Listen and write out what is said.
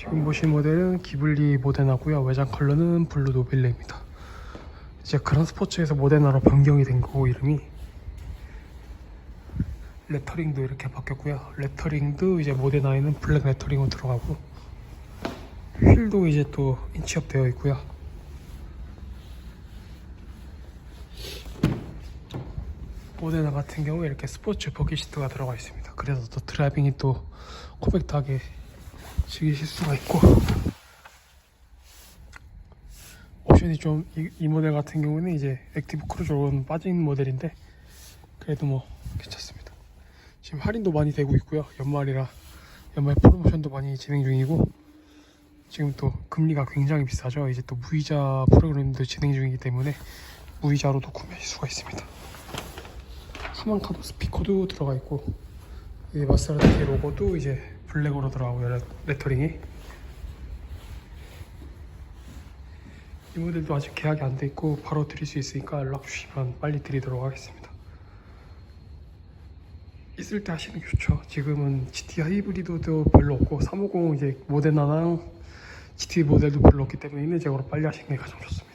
지금 보신 모델은 기블리 모데나고요. 외장 컬러는 블루 노빌레입니다. 이제 그런 스포츠에서 모데나로 변경이 된 거고 이름이 레터링도 이렇게 바뀌었고요. 레터링도 이제 모데나에는 블랙 레터링으로 들어가고 휠도 이제 또 인치업 되어 있고요. 모데나 같은 경우에 이렇게 스포츠 버킷 시트가 들어가 있습니다. 그래서 또 드라이빙이 또 컴팩트하게 즐기실 수가 있고 옵션이 좀이 모델 같은 경우는 이제 액티브 크루저로는 빠진 모델인데 그래도 뭐 괜찮습니다. 지금 할인도 많이 되고 있고요. 연말이라 연말 프로모션도 많이 진행 중이고 지금 또 금리가 굉장히 비싸죠. 이제 또 무이자 프로그램도 진행 중이기 때문에 무이자로도 구매할 수가 있습니다. 하만카도 스피커도 들어가 있고 이 마세라티 로고도 이제 블랙으로 들어가고요 레- 레터링이. 이 모델도 아직 계약이 안 돼 있고 바로 드릴 수 있으니까 연락 주시면 빨리 드리도록 하겠습니다. 있을 때 하시는 게 좋죠. 지금은 GT 하이브리드도 별로 없고 350 이제 모데나랑 GT 모델도 별로 없기 때문에 있는 제거로 빨리 하시는 게 가장 좋습니다